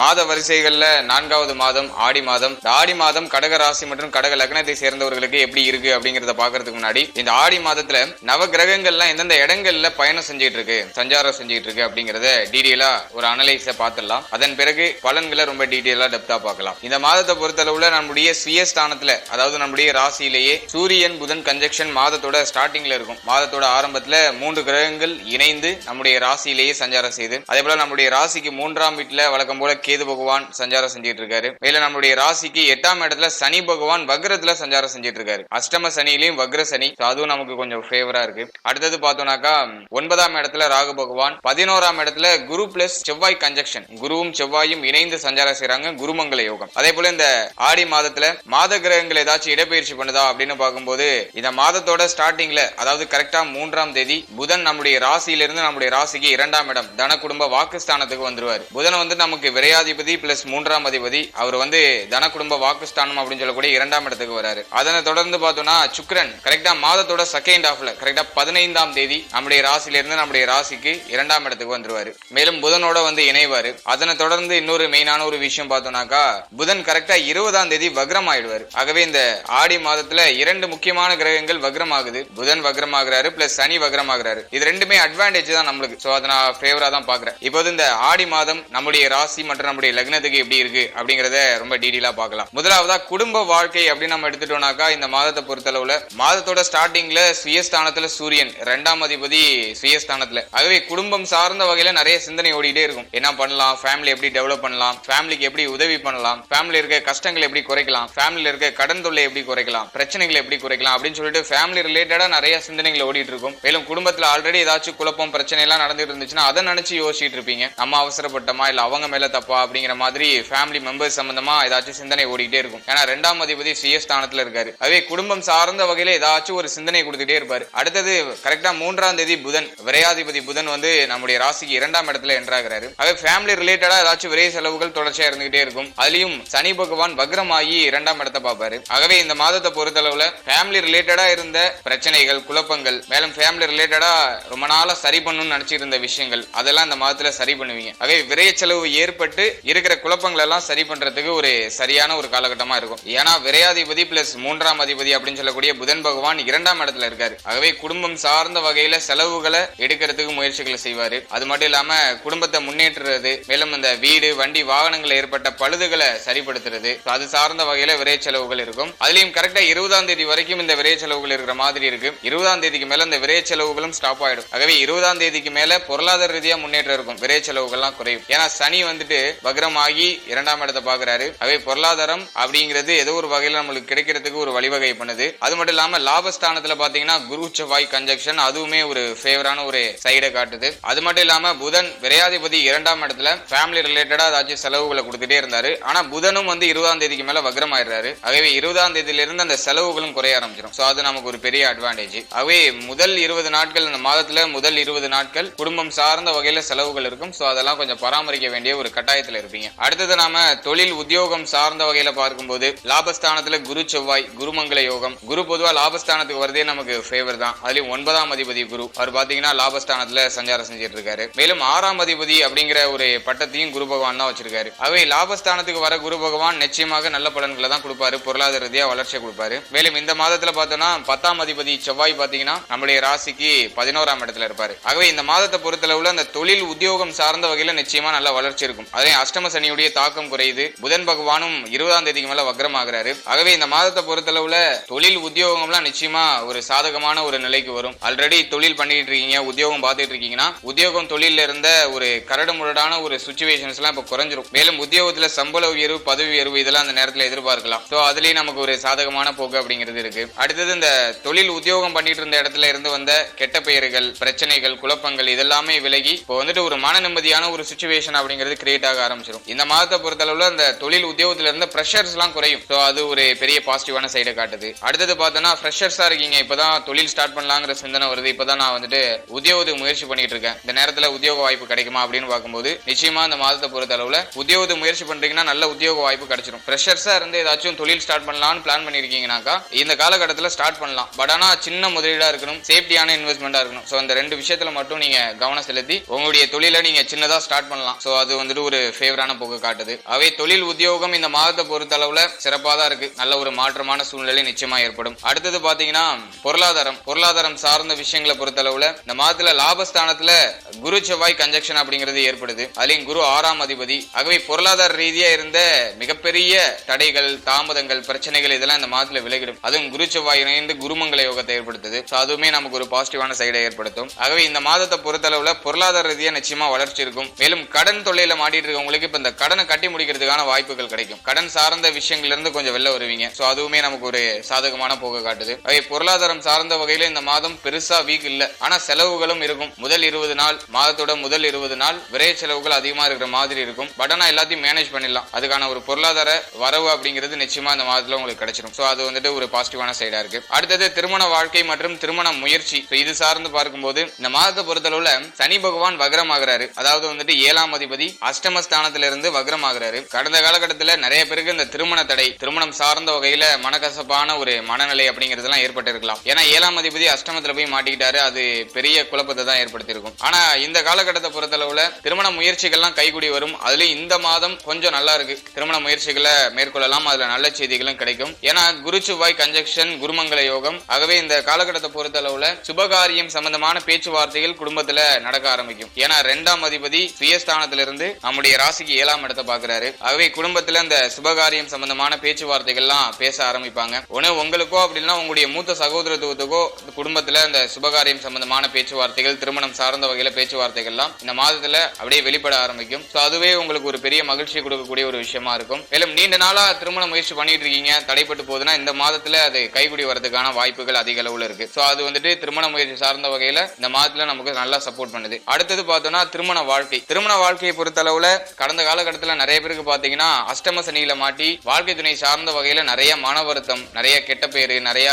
மாத வரிசைகள்ல நான்காவது மாதம் ஆடி மாதம். இந்த ஆடி மாதம் கடக ராசி மற்றும் கடக லக்னத்தை சேர்ந்தவர்களுக்கு எப்படி இருக்கு அப்படிங்கறத பாக்குறதுக்கு முன்னாடி இந்த ஆடி மாதத்துல நவ கிரகங்கள்லாம் எந்தெந்த இடங்கள்ல பயணம் செஞ்சுட்டு இருக்கு சஞ்சாரம் செஞ்சுட்டு இருக்கு அப்படிங்கறத டீடைலா ஒரு அனலைஸ பார்த்துடலாம். அதன் பிறகு பலன்களை ரொம்ப டீடைலா டெப்தா பார்க்கலாம். இந்த மாதத்தை பொறுத்தளவுல நம்முடைய சுயஸ்தானத்துல அதாவது நம்முடைய ராசியிலேயே சூரியன் புதன் கன்ஜெக்ஷன் மாதத்தோட ஸ்டார்டிங்ல இருக்கும். மாதத்தோட ஆரம்பத்துல மூன்று கிரகங்கள் இணைந்து நம்முடைய ராசியிலேயே சஞ்சாரம் செய்து அதே போல நம்முடைய ராசிக்கு மூன்றாம் வீட்டுல வழக்கம் போல கேது பகவான் சஞ்சாரம் செஞ்சுட்டு இருக்காரு மேல நம்முடைய ராசிக்கு எட்டாம் இடத்துல சனி பகவான் வக்ரத்துல சஞ்சாரம் செஞ்சுட்டு இருக்காரு அஷ்டம சனிலையும் வக்ர சனி. அதுவும் நமக்கு கொஞ்சம் ஃபேவரா இருக்கு. அடுத்தது பார்த்தோம்னாக்கா ஒன்பதாம் இடத்துல ராகு பகவான் பதினோராம் இடத்துல குரு பிளஸ் செவ்வாய் கன்ஜெக்ஷன் குருவும் செவ்வாயும் இணைந்து சஞ்சாரம் செய்யறாங்க குருமங்கல யோகம். அதே போல இந்த ஆடி மாதத்துல மாத கிரகங்கள் ஏதாச்சும் இடப்பெயர்ச்சி பண்ணுதா அப்படின்னு பார்க்கும்போது இந்த மாதத்தோட ஸ்டார்டிங்ல அதாவது கரெக்டா மூன்றாம் தேதி புதன் நம்முடைய ராசியிலிருந்து நம்முடைய ராசிக்கு இரண்டாம் இடம் தன குடும்ப வாக்குஸ்தானத்துக்கு வந்துருவாரு. புதன் வந்து நமக்கு விரையாதிபதி பிளஸ் மூன்றாம் அதிபதி அவர் வந்து தன குடும்ப வாக்குஸ்தானம் அப்படின்னு சொல்லக்கூடிய இரண்டாம் இடத்துக்கு வராரு. அதனை தொடர்ந்து பார்த்தோம்னா சுக்ரன் கரெக்டா மாதத்தோட செகண்ட் ஹாஃப்ல கரெக்டா பதினைந்தாம் தேதி நம்முடைய ராசியிலிருந்து நம்முடைய ராசிக்கு இரண்டாம் இடத்துக்கு வந்துருவாரு. மேலும் புதனோட வந்து இணைவாரு. அதனை தொடர்ந்து இன்னொரு மெயினான ஒரு விஷயம் பார்த்தோம்னாக்கா புதன் கரெக்டா இருபதாம் தேதி வக்ரம் ஆயிடுவாரு. ஆகவே இந்த ஆடி மாதத்துல இரண்டு முக்கியமான கிரகங்கள் வக்ரம் ஆகுது புதன் வக்ரம் ஆகுறாரு பிளஸ் சனி வக்ரம் ஆகுறாரு இது ரெண்டுமே அட்வான்டேஜ் தான் நம்மளுக்கு. சோ அதை நான் ஃபேவரா தான் பாக்குறேன் இப்போது இந்த ஆடி மாதம் நம்முடைய ராசி மற்றும் நம்முடைய லக்னத்துக்கு எப்படி இருக்கு அப்படிங்கறத ரொம்ப டீடெயிலா பார்க்கலாம். முதலாவதா குடும்ப வாழ்க்கை அப்படின்னு நம்ம எடுத்துட்டோம்னாக்கா இந்த மாதத்தை பொறுத்தளவுல மாதத்தோட ஸ்டார்டிங்ல சுயஸ்தானத்துல சூரியன் ரெண்டாம் அதிபதி சுயஸ்தானத்துல. ஆகவே குடும்பம் சார்ந்த வகையில நிறைய சிந்தனை ஓடிட்டே இருக்கும். என்ன பண்ணலாம்? ஃபேமிலி எப்படி டெவலப் பண்ணலாம்? ஃபேமிலிக்கு எப்படி உதவி பண்ணலாம்? ஃபேமிலி இருக்க கஷ்டங்களை எப்படி குறைக்கலாம்? ஃபேமிலில இருக்க கடன் தொல்லை எப்படி குறைக்கலாம்? பிரச்சனைகளை எப்படி குறைக்கலாம்? அப்படின்னு சொல்லிட்டு ஃபேமிலி ரிலேட்டடா நிறைய சிந்தனைகள் ஓடிட்டு இருக்கும். மேலும் குடும்பத்துல ஆல்ரெடி ஏதாச்சும் குழப்பம் பிரச்சனை எல்லாம் நடந்துட்டு இருந்துச்சுன்னா அதை நினைச்சு யோசிச்சுட்டு இருப்பீங்க. நம்ம அவசரப்பட்டமா? இல்ல அவங்க மேல தப்பா அப்படிங்கிற மாதிரி ஃபேமிலி மெம்பர்ஸ் சம்பந்தமா ஏதாச்சும் சிந்தனை ஓடிக்கிட்டே இருக்கும். ஏன்னா ரெண்டாம் அதிபதி சுயஸ்தானத்துல இருக்காரு. அதே குடும்பம் சார்ந்த வகையில ஏதாச்சும் ஒரு சிந்தனை கொடுத்துட்டே இருப்பாரு. அடுத்தது கரெக்டா மூன்றாம் தேதி புதன். விரையாதிபதி புதன் வந்து நம்முடைய ராசிக்கு இரண்டாம் இடத்துல என்றாகிறாரு அதே ஃபேமிலி ரிலேட்டடா ஏதாச்சும் விரை செலவுகள் தொடர்ச்சியா இருந்துகிட்டே இருக்கும். அதுலயும் சனி பகவான் வக்ரமாகி இரண்டாம் இடத்தை பார்ப்பாரு. ஆகவே இந்த மாதத்தை பொறுத்தளவுல ஃபேமிலி ரிலேட்டடா இருந்த பிரச்சனைகள் குழப்பங்கள் மேலும் ஃபேமிலி ரிலேட்டடா ரொம்ப நாளா சரி பண்ணணும்னு நினைச்சிட்டு இருந்த விஷயங்கள் அதெல்லாம் இந்த மாதத்துல சரி பண்ணுவீங்க. ஆகவே விரைய செலவு ஏற்பட்டு இருக்கிற குழப்பங்கள் எல்லாம் சரி பண்றதுக்கு ஒரு சரியான ஒரு காலகட்டமா இருக்கும். ஏன்னா விரையாதிபதி பிளஸ் மூன்றாம் அதிபதி அப்படின்னு சொல்லக்கூடிய புதன் பகவான் இரண்டாம் இடத்துல இருக்காரு. ஆகவே குடும்பம் சார்ந்த வகையில செலவுகளை எடுக்கிறதுக்கு முயற்சிகளை செய்வாரு. அது மட்டும் இல்லாம குடும்பத்தை முன்னேற்றுறது மேலும் இந்த வீடு வண்டி வாகனங்கள் ஏற்பட்ட பழுதுகளை சரிப்படுத்துறது அது சார்ந்த வகையில விரை செலவுகள் இருக்கும். அதுலயும் கரெக்டா இருபதாம் தேதி வரைக்கும் இந்த விரை செலவுகள் இருக்கிற மாதிரி இருக்கு. இருபதாம் தேதிக்கு மேல இந்த விரை செலவுகளும் ஸ்டாப் ஆயிடும். ஆகவே இருபதாம் தேதிக்கு மேல பொருளாதார ரீதியா முன்னேற்றம் இருக்கும். விரை செலவுகள்லாம் குறையும். ஏன்னா சனி வந்துட்டு வக்ரமாகி இரண்டாம் இடத்தை பாக்குறாரு அவை பொருளாதாரம் அப்படிங்கிறது ஏதோ ஒரு வகையில நம்மளுக்கு கிடைக்கிறதுக்கு ஒரு வழிவகை பண்ணுது. அது மட்டும் இல்லாம லாபஸ்தானத்துல பாத்தீங்கன்னா குரு செவ்வாய் கன்ஜெக்ஷன் அதுவுமே ஒரு ஃபேவரான ஒரு சைடை காட்டுது. அது மட்டும் இல்லாம புதன் விரையாதிபதி இரண்டாம் இடத்துல ஃபேமிலி ரிலேட்டடா ஏதாச்சும் செலவுகளை கொடுத்துட்டே இருந்தாரு. ஆனா புதனும் வந்து இருபதாம் தேதிக்கு மேல வக்ரம் ஆயிடுறாரு ஆகவே இருபதாம் தேதியில இருந்து அந்த செலவுகளும் குறைய ஆரம்பிச்சிடும் சோ அது நமக்கு ஒரு பெரிய அட்வான்டேஜ் ஆகவே முதல் இருபது நாட்கள் இந்த மாதத்துல முதல் இருபது நாட்கள் குடும்பம் சார்ந்த வகையில செலவுகள் இருக்கும். சோ அதெல்லாம் கொஞ்சம் பராமரிக்க வேண்டிய ஒரு கட்டாயத்துல இருப்பீங்க. அடுத்தது நாம தொழில் உத்தியோகம் சார்ந்த வகையில பார்க்கும்போது லாபஸ்தானத்துல குரு செவ்வாய் குருமங்கல யோகம். குரு பொதுவா லாபஸ்தானத்துக்கு வரதே நமக்கு ஃபேவர் தான். அதுலயும் ஒன்பதாம் அதிபதி குரு. அவர் பாத்தீங்கன்னா லாபஸ்தானத்துல சஞ்சாரம் செஞ்சுட்டு இருக்காரு மேலும் ஆறாம் அதிபதி அப்படிங்கிற ஒரு பட்டத்தையும் குரு பகவான் தான் வச்சிருக்காரு. அவை லாபஸ்தானத்துக்கு வர குரு பகவான் நிச்சயமாக நல்ல பலன்களை தான் கொடுப்பாரு. பொருளாதார ரீதியா வளர்ச்சி கொடுப்பாரு. மேலும் இந்த மாதத்துல பார்த்தோம்னா பத்தாம் அதிபதி செவ்வாய் பாத்தீங்கன்னா நம்முடைய ராசிக்கு பதினோராம் இடத்துல இருப்பாரு. ஆகவே இந்த மாதத்தை பொறுத்தளவுல அந்த தொழில் உத்தியோகம் சார்ந்த வகையில நிச்சயமா நல்ல வளர்ச்சி இருக்கும். அதே அஷ்டம சனியுடைய தாக்கம் குறையுது. புதன் பகவானும் இருபதாம் தேதிக்கு மேல வக்ரமாகிறாரு. ஆகவே இந்த மாதத்தை பொறுத்தளவுல தொழில் உத்தியோகம்லாம் நிச்சயமா ஒரு சாதகமான ஒரு நிலைக்கு வரும். ஆல்ரெடி தொழில் பண்ணிட்டு இருக்கீங்க உத்தியோகம் பார்த்துட்டு இருக்கீங்கன்னா உத்தியோகம் தொழில இருந்த ஒரு கரடு முரடான ஒரு சுச்சுவேஷன்ஸ் எல்லாம் இப்ப குறைஞ்சிரும். மேலும் உத்தியோகத்துல சம்பள உயர்வு பதவி உயர்வு இதெல்லாம் அந்த நேரத்துல எதிர்பார்க்கலாம். சோ அதுலயும் நமக்கு ஒரு சாதகமான போக்கு அப்படிங்கிறது இருக்கு. அடுத்தது இந்த தொழில் உத்தியோகம் பண்ணிட்டு இருந்த இடத்துல இருந்து வந்த கெட்ட பெயர்கள் பிரச்சனைகள் குழப்பங்கள் இதெல்லாமே விலகி இப்போ வந்துட்டு ஒரு மன நிம்மதியான ஒரு சுச்சுவேஷன் அப்படிங்கிறது கிரியேட் ஆக ஆரம்பிச்சிடும் இந்த மாதத்தை பொறுத்தளவுல அந்த தொழில் உத்தியோகத்துல இருந்த ப்ரெஷர்ஸ் எல்லாம் குறையும். ஸோ அது ஒரு பெரிய பாசிட்டிவான சைடை காட்டுது. அடுத்தது பார்த்தோன்னா ஃப்ரெஷர்ஸா இருக்கீங்க இப்பதான் தொழில் ஸ்டார்ட் பண்ணலாங்கிற சிந்தனை வருது. இப்பதான் நான் வந்துட்டு உத்தியோகத்துக்கு முயற்சி பண்ணிட்டு இருக்கேன். இந்த நேரத்துல உத்தியோக வாய்ப்பு கிடைக்குமா அப்படின்னு பார்க்கும்போது நிச்சயமா இந்த மாதத்தை பொறுத்த அளவுல உத்தியோகத்துக்கு முயற்சி பண்றீங்கன்னா நல்ல உத்தியோக வாய்ப்பு கிடைச்சிடும் ஃப்ரெஷர்ஸா இருந்து ஏதாச்சும் தொழில் ஸ்டார்ட் பண்ணலாம்னு பிளான் பண்ணிருக்கீங்கனாக்கா இந்த காலகட்டத்தில் ஸ்டார்ட் பண்ணலாம். பட் ஆனா சின்ன முதலீடா இருக்கணும் சேஃப்டியான இன்வெஸ்ட்மெண்டா இருக்கணும். ஸோ அந்த ரெண்டு விஷயத்துல மட்டும் நீங்க கவனம் செலுத்தி உங்களுடைய தொழிலை நீங்க சின்னதா ஸ்டார்ட் பண்ணலாம். ஸோ அது வந்துட்டு ஒரு ஃபேவரான போக்கு காட்டுது. அவை தொழில் உத்தியோகம் இந்த மாதத்தை பொறுத்த அளவுல சிறப்பாக தான் இருக்கு. நல்ல ஒரு மாற்றமான சூழ்நிலை நிச்சயமா ஏற்படும். அடுத்தது பாத்தீங்கன்னா பொருளாதாரம். பொருளாதாரம் சார்ந்த விஷயங்களை பொறுத்த அளவுல இந்த மாதத்துல லாபஸ்தானத்துல குரு செவ்வாய் கன்ஜெக்ஷன் அப்படிங்கிறது ஏற்படுது. அதுலயும் குரு ஆறாம் அதிபதி. ஆகவே பொருளாதார ரீதியா இருந்த மிகப்பெரிய தடைகள் தாமதங்கள் பிரச்சனைகள் இதெல்லாம் இந்த மாதத்துல விலகிடும். அதுவும் குரு செவ்வாய் இணைந்து குருமங்கல யோகத்தை ஏற்படுத்துது. அதுவுமே நமக்கு ஒரு பாசிட்டிவான சைடை ஏற்படுத்தும். ஆகவே இந்த மாதத்தை பொறுத்தளவுல பொருளாதார ரீதியா நிச்சயமா வளர்ச்சி இருக்கும். மேலும் கடன் தொல்லையில மாட்டிட்டு இருக்கவங்களுக்கு இப்ப இந்த கடனை கட்டி முடிக்கிறதுக்கான வாய்ப்புகள் கிடைக்கும். கடன் சார்ந்த விஷயங்கள்ல இருந்து கொஞ்சம் வெளில வருவீங்க. சோ அதுவுமே நமக்கு ஒரு சாதகமான போக்கு காட்டுது. பொருளாதாரம் சார்ந்த வகையில இந்த மாதம் பெருசா வீக் இல்ல. ஆனா செலவுகளும் இருக்கும். முதல் இருபது நாள் மாதத்தோட முதல் இருபது நாள் விரைய செலவுகள் அதிகமா இருக்கிற மாதிரி இருக்கும். பட் ஆனா எல்லாத்தையும் மேனேஜ் பண்ணிடலாம். அதுக்கான ஒரு பொருளாதார வரவு அப்படிங்கிறது நிச்சயமா இந்த மாதத்துல உங்களுக்கு கிடைச்சிடும் சோ அது வந்துட்டு ஒரு பாசிட்டிவான சைடா இருக்கு. அடுத்தது திருமண வாழ்க்கை மற்றும் திருமண முயற்சி. இது சார்ந்து பார்க்கும்போது இந்த மாதத்தை பொறுத்தளவுல சனி பகவான் வகரமாகிறாரு. அதாவது வந்துட்டு ஏழாம் அதிபதி அஷ்டம இருந்து வக்ரமாகிறாரு. கடந்த காலகட்டத்தில் நிறைய பேருக்கு இந்த திருமண தடை திருமணம் சார்ந்த வகையில மனக்கசப்பான ஒரு மனநிலை அப்படிங்கிறதுலாம் ஏற்பட்டிருக்கலாம். ஏன்னா ஏழாம் அதிபதி அஷ்டமத்துல போய் மாட்டிக்கிட்டாரு. அது பெரிய குழப்பத்தை தான் ஏற்படுத்தியிருக்கும். ஆனா இந்த காலகட்டத்தை பொறுத்தளவுல திருமண முயற்சிகள்லாம் கைகூடி வரும். அதுலயும் இந்த மாதம் கொஞ்சம் நல்லா இருக்கு. திருமண முயற்சிகளை மேற்கொள்ளலாம். அதுல நல்ல செய்திகளும் கிடைக்கும். ஏன்னா குரு செவ்வாய் கன்ஜெக்ஷன் குருமங்கல யோகம். ஆகவே இந்த காலகட்டத்தை பொறுத்தளவுல சுபகாரியம் சம்பந்தமான பேச்சுவார்த்தைகள் குடும்பத்துல நடக்க ஆரம்பிக்கும். ஏன்னா ரெண்டாம் அதிபதி சுயஸ்தானத்திலிருந்து நம்முடைய ராசிக்கு ஏழாம் இடத்தை பாக்குறாரு ஆகவே குடும்பத்துல அந்த சுபகாரியம் சம்பந்தமான பேச்சுவார்த்தைகள்லாம் பேச ஆரம்பிப்பாங்க. ஒண்ணு உங்களுக்கோ அப்படின்னா உங்களுடைய மூத்த சகோதரத்துவத்துக்கோ குடும்பத்துல அந்த சுபகாரியம் சம்பந்தமான பேச்சுவார்த்தைகள் திருமணம் சார்ந்த வகையில பேச்சுவார்த்தைகள்லாம் இந்த மாதத்துல அப்படியே வெளிப்பட ஆரம்பிக்கும். ஸோ அதுவே உங்களுக்கு ஒரு பெரிய மகிழ்ச்சி கொடுக்கக்கூடிய ஒரு விஷயமா இருக்கும். மேலும் நீண்ட நாளா திருமண முயற்சி பண்ணிட்டு இருக்கீங்க தடைப்பட்டு போகுதுன்னா இந்த மாதத்துல அது கைகூடி வரதுக்கான வாய்ப்புகள் அதிக அளவுல இருக்கு. ஸோ அது வந்துட்டு திருமண முயற்சி சார்ந்த வகையில இந்த மாதத்துல நமக்கு நல்லா சப்போர்ட் பண்ணுது. அடுத்தது பார்த்தோம்னா திருமண வாழ்க்கை. திருமண வாழ்க்கையை பொறுத்த அளவுல கடந்த காலகட்டத்தில் நிறைய பேருக்கு பாத்தீங்கன்னா அஷ்டம சனியில மாட்டி வாழ்க்கை துணை சார்ந்த வகையில நிறைய மன வருத்தம் நிறைய கெட்ட பேரு நிறைய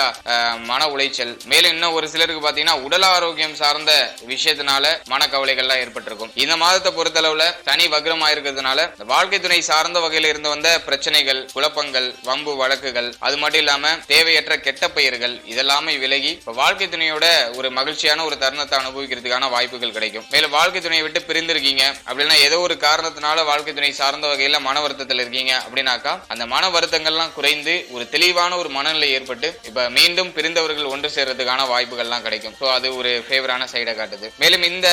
மன உளைச்சல். மேலும் இன்னும் ஒரு சிலருக்கு பாத்தீங்கன்னா உடல் ஆரோக்கியம் சார்ந்த விஷயத்தினால மனக்கவலைகள்லாம் ஏற்பட்டிருக்கும். இந்த மாதத்தை பொறுத்தளவுல சனி வக்ரம் ஆயிருக்கிறதுனால வாழ்க்கை துணை சார்ந்த வகையில இருந்து வந்த பிரச்சனைகள் குழப்பங்கள் வம்பு வழக்குகள் அது மட்டும் இல்லாம தேவையற்ற கெட்ட பெயர்கள் இதெல்லாமே விலகி இப்ப வாழ்க்கை துணையோட ஒரு மகிழ்ச்சியான ஒரு தருணத்தை அனுபவிக்கிறதுக்கான வாய்ப்புகள் கிடைக்கும். மேலும் வாழ்க்கை துணையை விட்டு பிரிந்திருக்கீங்க அப்படின்னா ஏதோ ஒரு காரணம் காரணத்தினால வாழ்க்கை துணை சார்ந்த வகையில மன வருத்தத்தில் இருக்கீங்க அப்படின்னாக்கா அந்த மன வருத்தங்கள்லாம் குறைந்து ஒரு தெளிவான ஒரு மனநிலை ஏற்பட்டு இப்ப மீண்டும் பிரிந்தவர்கள் ஒன்று சேர்றதுக்கான வாய்ப்புகள்லாம் கிடைக்கும். ஸோ அது ஒரு ஃபேவரான சைடை காட்டுது. மேலும் இந்த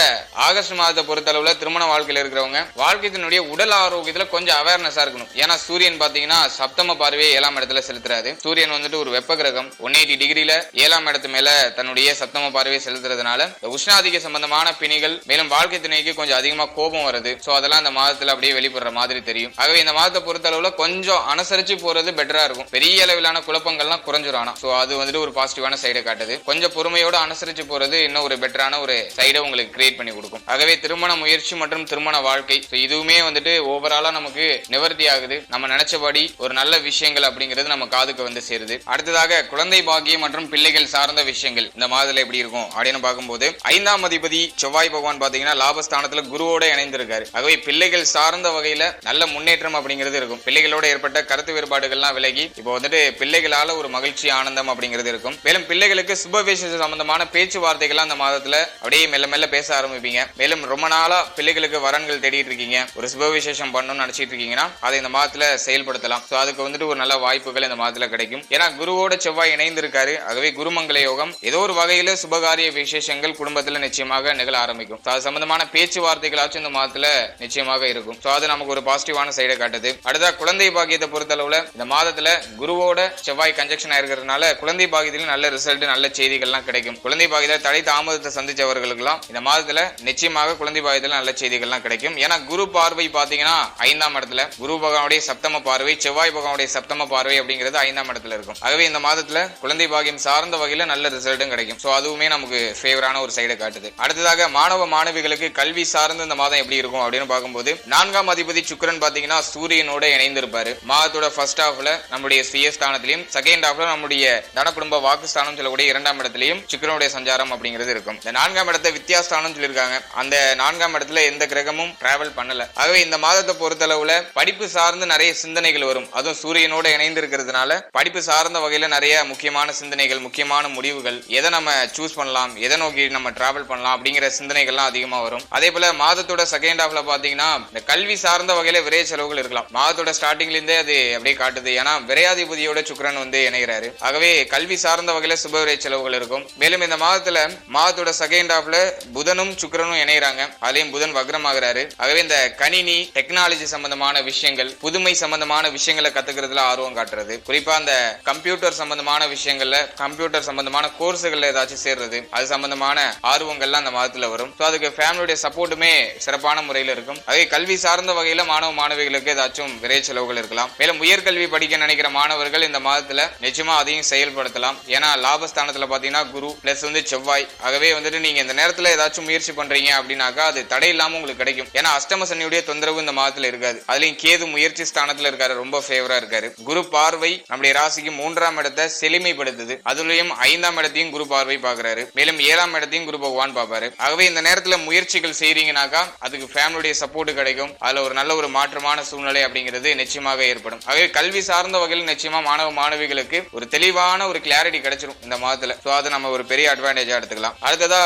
ஆகஸ்ட் மாதத்தை பொறுத்தளவுல திருமண வாழ்க்கையில இருக்கிறவங்க வாழ்க்கையினுடைய உடல் ஆரோக்கியத்துல கொஞ்சம் அவேர்னஸா இருக்கணும். ஏன்னா சூரியன் பாத்தீங்கன்னா சப்தம பார்வையை ஏழாம் இடத்துல செலுத்துறாரு. சூரியன் வந்துட்டு ஒரு வெப்ப கிரகம் ஒன் எயிட்டி டிகிரில ஏழாம் இடத்து மேல தன்னுடைய சப்தம பார்வையை செலுத்துறதுனால உஷ்ணாதிக்க சம்பந்தமான பிணிகள் மேலும் வாழ்க்கை துணைக்கு கொஞ்சம் அதிகமா கோபம் வருது சோ அதெல்லாம் அந்த மாதத்துல அப்படியே வெளிப்படுற மாதிரி தெரியும். ஆகவே இந்த மாதத்தை பொறுத்தளவுல கொஞ்சம் அனுசரிச்சு போறது பெட்டரா இருக்கும். பெரிய அளவிலான குழப்பங்கள்லாம் குறைஞ்சிரும் ஆனா. சோ அது வந்துட்டு ஒரு பாசிட்டிவான சைடை காட்டுது. கொஞ்சம் பொறுமையோட அனுசரிச்சு போறது இன்னும் ஒரு பெட்டரான ஒரு சைடை உங்களுக்கு கிரியேட் பண்ணி கொடுக்கும். ஆகவே திருமண முயற்சி மற்றும் திருமண வாழ்க்கை. இதுவுமே வந்துட்டு ஓவராலா நமக்கு நிவர்த்தி ஆகுது. நம்ம நினைச்சபடி ஒரு நல்ல விஷயங்கள் அப்படிங்கிறது நம்ம காதுக்கு வந்து சேருது. அடுத்ததாக குழந்தை பாக்கியம் மற்றும் பிள்ளைகள் சார்ந்த விஷயங்கள். இந்த மாதத்துல எப்படி இருக்கும் அப்படின்னு பார்க்கும்போது ஐந்தாம் அதிபதி செவ்வாய் பகவான் பாத்தீங்கன்னா லாபஸ்தானத்துல குருவோட இணைந்திருக்காரு. ஆகவே பிள்ளைகள் சார்ந்த வகையில நல்ல முன்னேற்றம் அப்படிங்கிறது இருக்கும். பிள்ளைகளோட ஏற்பட்ட கருத்து வேறுபாடுகள்லாம் விலகி இப்போ வந்துட்டு பிள்ளைகளால ஒரு மகிழ்ச்சி ஆனந்தம் அப்படிங்கிறது இருக்கும். மேலும் பிள்ளைகளுக்கு சுப சம்பந்தமான பேச்சுவார்த்தைகள்லாம் அந்த மாதத்துல அப்படியே மெல்ல மெல்ல பேச ஆரம்பிப்பீங்க. மேலும் ரொம்ப நாளா பிள்ளைகளுக்கு வரன்கள் தேடிட்டு இருக்கீங்க. ஒரு சுப விசேஷம் பண்ணணும்னு நினைச்சிட்டு இருக்கீங்கன்னா அதை இந்த மாதத்துல செயல்படுத்தலாம். ஸோ அதுக்கு வந்துட்டு ஒரு நல்ல வாய்ப்புகள் இந்த மாதத்துல கிடைக்கும். ஏன்னா குருவோட செவ்வாய் இணைந்திருக்காரு. ஆகவே குருமங்கல யோகம் ஏதோ ஒரு வகையில சுபகாரிய விசேஷங்கள் குடும்பத்துல நிச்சயமாக நிகழ ஆரம்பிக்கும். அது சம்பந்தமான பேச்சுவார்த்தைகளாச்சும் இந்த மாதத்துல நிச்சயமாக இருக்கும். ஸோ அது நமக்கு ஒரு பாசிட்டிவான சைடை காட்டுது. அடுத்தா குழந்தை பாக்கியத்தை பொறுத்தளவுல இந்த மாதத்துல குருவோட செவ்வாய் கன்ஜெக்ஷன் ஆயிருக்கிறதுனால குழந்தை பாக்கியத்திலும் நல்ல ரிசல்ட் நல்ல செய்திகள்லாம் கிடைக்கும். குழந்தை பாக்கியத்தை தடை தாமதத்தை சந்திச்சவர்களுக்கெல்லாம் இந்த மாதத்துல நிச்சயமாக குழந்தை பாக்கியத்துல நல்ல செய்திகள்லாம் கிடைக்கும். ஏன்னா குரு பார்வை பாத்தீங்கன்னா ஐந்தாம் இடத்துல. குரு பகவானுடைய சப்தம பார்வை செவ்வாய் பகவானுடைய சப்தம பார்வை அப்படிங்கிறது ஐந்தாம் இடத்துல இருக்கும். ஆகவே இந்த மாதத்துல குழந்தை பாக்கியம் சார்ந்த வகையில நல்ல ரிசல்ட்டும் கிடைக்கும். சோ அதுவுமே நமக்கு ஃபேவரான ஒரு சைடை காட்டுது. அடுத்ததாக மாணவ மாணவிகளுக்கு கல்வி சார்ந்த இந்த மாதம் எப்படி இருக்கும் அப்படின்னு பார்க்கும்போது நான்காம் அதிபதி சுக்கிரன் பாத்தீங்கன்னா சூரியனோட இணைந்திருப்பாரு. மாதத்தோட ஃபர்ஸ்ட் ஹாஃப்ல நம்முடைய சுயஸ்தானத்திலையும் செகண்ட் ஹாஃப்ல நம்முடைய குடும்ப வாக்குஸ்தானம் சொல்லக்கூடிய இரண்டாம் இடத்திலையும் சுக்கரனுடைய சஞ்சாரம் அப்படிங்கிறது இருக்கும். இந்த நான்காம் இடத்தை வித்தியாஸ்தானம் சொல்லியிருக்காங்க. அந்த நான்காம் இடத்துல எந்த கிரகமும் டிராவல் பண்ணல. ஆகவே இந்த மாதத்தை பொறுத்தளவுல படிப்பு சார்ந்து நிறைய சிந்தனைகள் வரும். அதுவும் சூரியனோட இணைந்து இருக்கிறதுனால படிப்பு சார்ந்த வகையில நிறைய முக்கியமான சிந்தனைகள் முக்கியமான முடிவுகள் எதை நம்ம சூஸ் பண்ணலாம் எதை நோக்கி நம்ம டிராவல் பண்ணலாம் அப்படிங்கிற சிந்தனைகள்லாம் அதிகமா வரும். அதே போல மாதத்தோட செகண்ட் ஹாஃப்ல பாத்தீங்கன்னா இந்த கல்வி சார்ந்த வகையில விரைய செலவுகள் இருக்கலாம். மாதத்தோட ஸ்டார்டிங்ல இருந்தே அது அப்படியே காட்டுது. ஏன்னா விரையாதிபதியோட சுக்கரன் வந்து இணைகிறாரு. ஆகவே கல்வி சார்ந்த வகையில சுப விரை செலவுகள் இருக்கும். மேலும் இந்த மாதத்துல மாதத்தோட செகண்ட் ஹாஃப்ல புதனும் சுக்கிரனும் இணைகிறாங்க. அதுலயும் புதன் வக்ரமாகிறாரு. ஆகவே இந்த கணினி டெக்னாலஜி சம்பந்தமான விஷயங்கள் புதுமை சம்பந்தமான விஷயங்களை கத்துக்கிறதுல ஆர்வம் காட்டுறது. குறிப்பா அந்த கம்ப்யூட்டர் சம்பந்தமான விஷயங்கள்ல கம்ப்யூட்டர் சம்பந்தமான கோர்ஸுகள்ல ஏதாச்சும் சேர்றது. அது சம்பந்தமான ஆர்வங்கள்லாம் அந்த மாதத்துல வரும். ஸோ அதுக்கு ஃபேமிலியுடைய சப்போர்ட்டுமே சிறப்பான முறையில் இருக்கும். அதே கல்வி சார்ந்த வகையில மாணவ மாணவிகளுக்கு ஏதாச்சும் விரை செலவுகள் இருக்கலாம். மேலும் உயர்கல்வி படிக்க நினைக்கிற மாணவர்கள் இந்த மாதத்துல நிச்சயமா அதையும் செயல்படுத்தலாம். ஏன்னா லாபஸ்தானத்துல பாத்தீங்கன்னா குரு பிளஸ் வந்து செவ்வாய். ஆகவே வந்துட்டு நீங்க இந்த நேரத்துல ஏதாச்சும் முயற்சி பண்றீங்க அப்படின்னாக்கா அது தடை இல்லாம உங்களுக்கு கிடைக்கும். ஏன்னா அஷ்டம சனியுடைய தொந்தரவு இந்த மாதத்துல இருக்காது. அதுலயும் கேது முயற்சி ஸ்தானத்துல இருக்காரு ரொம்ப ஃபேவரா இருக்காரு. குரு பார்வை நம்முடைய ராசிக்கு மூன்றாம் இடத்தை செழுமைப்படுத்துது. அதுலயும் ஐந்தாம் இடத்தையும் குரு பார்வை பாக்குறாரு. மேலும் ஏழாம் இடத்தையும் குரு பகவான் பாப்பாரு. ஆகவே இந்த நேரத்துல முயற்சிகள் செய்றீங்கனாக்கா அதுக்கு ஃபேமிலியுடைய சப்போர்ட் கிடைக்கும். அதுல ஒரு நல்ல ஒரு மாற்றமான சூழ்நிலை அப்படிங்கிறது நிச்சயமாக ஏற்படும். ஆகவே கல்வி சார்ந்த வகையில் நிச்சயமா மாணவ மாணவிகளுக்கு ஒரு தெளிவான ஒரு கிளாரிட்டி கிடைச்சிரும் இந்த மாதத்துல. சோ அதை நம்ம ஒரு பெரிய அட்வான்டேஜா எடுத்துக்கலாம். அடுத்ததா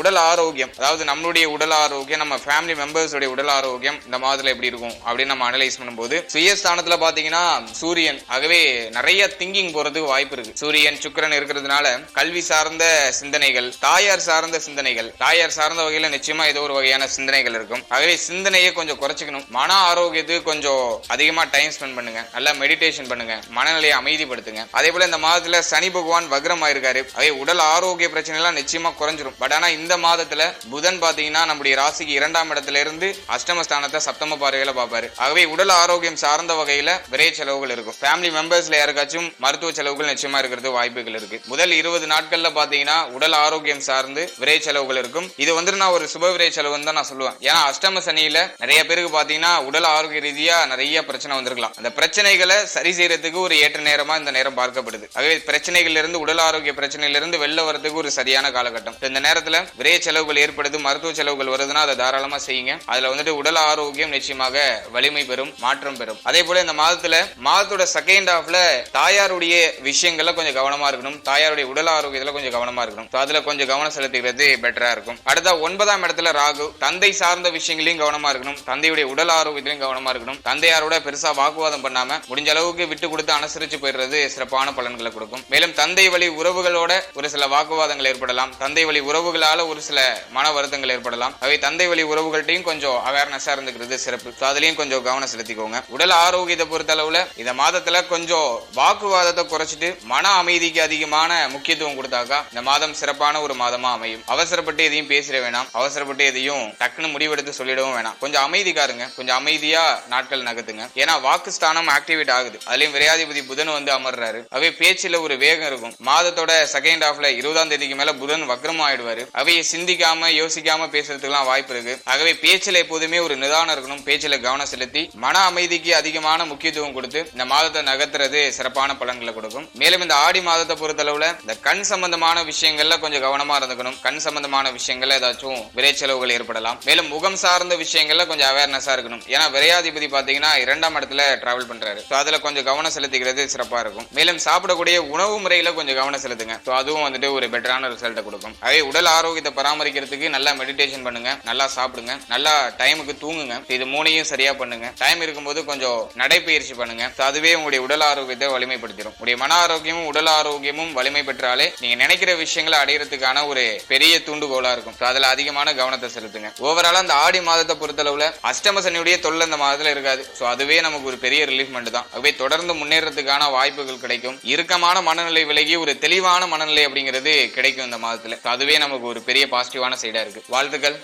உடல் ஆரோக்கியம். அதாவது நம்மளுடைய உடல் ஆரோக்கியம் நம்ம ஃபேமிலி மெம்பர்ஸுடைய உடல் ஆரோக்கியம் இந்த மாதத்துல எப்படி இருக்கும் அப்படின்னு நம்ம அனலைஸ் பண்ணும்போது சுயஸ்தானத்துல பாத்தீங்கன்னா சூரியன். ஆகவே நிறைய திங்கிங் போறதுக்கு வாய்ப்பு இருக்கு. சூரியன் சுக்கரன் இருக்கிறதுனால கல்வி சார்ந்த சிந்தனைகள் தாயார் சார்ந்த சிந்தனைகள் தாயார் சார்ந்த வகையில நிச்சயமா ஏதோ ஒரு வகையான சிந்தனைகள் இருக்கும். ஆகவே சிந்தனையை கொஞ்சம் குறைச்சிக்கணும். மன ஆரோக்கியத்துக்கு கொஞ்சம் அதிகமா டைம் ஸ்பெண்ட் பண்ணுங்க. நல்லா மெடிடேஷன் பண்ணுங்க. மனநிலையை அமைதிப்படுத்துங்க. அதே போல இந்த மாதத்துல சனி பகவான் வக்ரம் ஆயிருக்காரு. அதே உடல் ஆரோக்கிய பிரச்சனை எல்லாம் நிச்சயமா குறைஞ்சிரும். பட் ஆனா இந்த மாதத்துல புதன் பாத்தீங்கன்னா நம்முடைய ராசிக்கு இரண்டாம் இடத்துல இருந்து அஷ்டமஸ்தானத்தை சப்தம பார்வையில பார்ப்பாரு. ஆகவே உடல் ஆரோக்கியம் சார்ந்த வகையில விரைய செலவுகள் இருக்கும். ஃபேமிலி மெம்பர்ஸ்ல யாருக்காச்சும் மருத்துவ செலவுகள் நிச்சயமா இருக்கிறது வாய்ப்புகள் இருக்கு. முதல் இருபது நாட்கள்ல பாத்தீங்கன்னா உடல் ஆரோக்கியம் சார்ந்து விரை செலவுகள் இருக்கும். இது வந்து நான் ஒரு சுப விரை செலவுன்னு தான் நான் சொல்லுவேன். ஏன்னா அஷ்டம சனியில நிறைய பேருக்கு பார்த்தீங்கன்னா உடல் ஆரோக்கிய ரீதியாக நிறைய பிரச்சனை வந்திருக்கலாம். அந்த பிரச்சனைகளை சரி செய்யறதுக்கு ஒரு ஏற்ற நேரமாக இந்த நேரம் பார்க்கப்படுது. ஆகவே பிரச்சனைகளிலிருந்து உடல் ஆரோக்கிய பிரச்சனையிலிருந்து வெளில வரதுக்கு ஒரு சரியான காலகட்டம். இந்த நேரத்தில் விரைய செலவுகள் ஏற்படுது மருத்துவ செலவுகள் வருதுன்னா அதை தாராளமாக செய்யுங்க. அதில் வந்துட்டு உடல் ஆரோக்கியம் நிச்சயமாக வலிமை பெறும் மாற்றம் பெறும். அதே போல இந்த மாதத்தில் மாதத்தோட செகண்ட் ஹாஃப்ல தாயாருடைய விஷயங்கள்ல கொஞ்சம் கவனமாக இருக்கணும். தாயாருடைய உடல் ஆரோக்கியத்தில் கொஞ்சம் கவனமாக இருக்கணும். அதில் கொஞ்சம் கவனம் செலுத்திக்கிறது பெட்டராக இருக்கும். அடுத்த ஒன்பதாம் இடத்துல ராகு தந்தை சார்ந்த விஷயங்களையும் கவனமாக இருக்கணும். தந்தையுடைய உடல் ஆரோக்கியத்திலும் கவனமா இருக்கணும். தந்தையாரோட பெருசா வாக்குவாதம் பண்ணாம முடிஞ்ச அளவுக்கு விட்டு கொடுத்து அனுசரிச்சு போயிடுறது சிறப்பான பலன்களை கொடுக்கும். மேலும் தந்தை வழி உறவுகளோட ஒரு சில வாக்குவாதங்கள் ஏற்படலாம். தந்தை வழி உறவுகளால ஒரு சில மன வருத்தங்கள் ஏற்படலாம். அவை தந்தை வழி உறவுகள்ட்டையும் கொஞ்சம் அவேர்னஸா இருந்துக்கிறது சிறப்பு. அதுலயும் கொஞ்சம் கவனம் செலுத்திக்கோங்க. உடல் ஆரோக்கியத்தை பொறுத்த அளவுல இந்த மாதத்துல கொஞ்சம் வாக்குவாதத்தை குறைச்சிட்டு மன அமைதிக்கு அதிகமான முக்கியத்துவம் கொடுத்தாக்கா இந்த மாதம் சிறப்பான ஒரு மாதமா அமையும். அவசரப்பட்டு எதையும் பேசிட வேணாம். அவசரப்பட்டு எதையும் டக்குன்னு முடிவெடுத்து சொல்லிடவும் வேணாம். கொஞ்சம் அமைதிக்காருங்க. கொஞ்சம் அமைதியா நாட்கள் நகர்த்துங்க. ஏன்னா வாக்கு ஸ்தானம் ஆக்டிவேட் ஆகுது. அதுலயும் விரையாதிபதி புதன் வந்து அமர்றாரு. அவை பேச்சுல ஒரு வேகம் இருக்கும். மாதத்தோட செகண்ட் ஹாஃப்ல இருபதாம் தேதிக்கு மேல புதன் வக்ரம் ஆயிடுவாரு. அவையை சிந்திக்காம யோசிக்காம பேசுறதுக்கெல்லாம் வாய்ப்பு இருக்கு. ஆகவே பேச்சுல எப்போதுமே ஒரு நிதானம் இருக்கணும். பேச்சுல கவனம் செலுத்தி மன அமைதிக்கு அதிகமான முக்கியத்துவம் கொடுத்து இந்த மாதத்தை நகர்த்துறது சிறப்பான பலன்களை கொடுக்கும். மேலும் இந்த ஆடி மாதத்தை பொறுத்தளவுல இந்த கண் சம்பந்தமான விஷயங்கள்ல கொஞ்சம் கவனமா இருந்துக்கணும். கண் சம்பந்தமான விஷயங்கள்ல ஏதாச்சும் விரைச்செலவுகள் ஏற்படலாம். மேலும் முகம் சார்ந்த விஷயங்கள்ல கொஞ்சம் அவேர்னஸா இருக்கணும். ஏன்னா விரையாதிபதி பாத்தீங்கன்னா இரண்டாம் இடத்துல டிராவல் பண்றாரு. ஸோ அதுல கொஞ்சம் கவனம் செலுத்திக்கிறது சிறப்பா இருக்கும். மேலும் சாப்பிடக்கூடிய உணவு முறையில கொஞ்சம் கவனம் செலுத்துங்க. ஸோ அதுவும் வந்துட்டு ஒரு பெட்டரான ரிசல்ட்டை கொடுக்கும். அதே உடல் ஆரோக்கியத்தை பராமரிக்கிறதுக்கு நல்லா மெடிடேஷன் பண்ணுங்க. நல்லா சாப்பிடுங்க. நல்லா டைமுக்கு தூங்குங்க. இது மூணையும் சரியா பண்ணுங்க. டைம் இருக்கும்போது கொஞ்சம் நடைப்பயிற்சி பண்ணுங்க. அதுவே உங்களுடைய உடல் ஆரோக்கியத்தை வலிமைப்படுத்திடும் உங்களுடைய மன ஆரோக்கியமும் உடல் ஆரோக்கியமும் வலிமை பெற்றாலே நீங்க நினைக்கிற விஷயங்களை அடையிறதுக்கான ஒரு பெரிய தூண்டுகோலா இருக்கும். அதுல அதிகமான கவனத்தை செலுத்துங்க. ஓவராலா அந்த ஆடி மாதத்தை பொறுத்தளவுல அஷ்டம சனியுடைய தொல்லை இந்த மாதத்துல இருக்காது. ஸோ அதுவே நமக்கு ஒரு பெரிய ரிலீஃப்மெண்ட் தான். அதுவே தொடர்ந்து முன்னேறதுக்கான வாய்ப்புகள் கிடைக்கும். இறுக்கமான மனநிலை விலகி ஒரு தெளிவான மனநிலை அப்படிங்கிறது கிடைக்கும் இந்த மாதத்துல. அதுவே நமக்கு ஒரு பெரிய பாசிட்டிவான சைடா இருக்கு. வாழ்த்துக்கள்.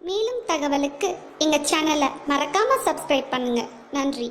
மேலும் தகவலுக்கு எங்க சேனலை மறக்காம சப்ஸ்கிரைப் பண்ணுங்க. நன்றி.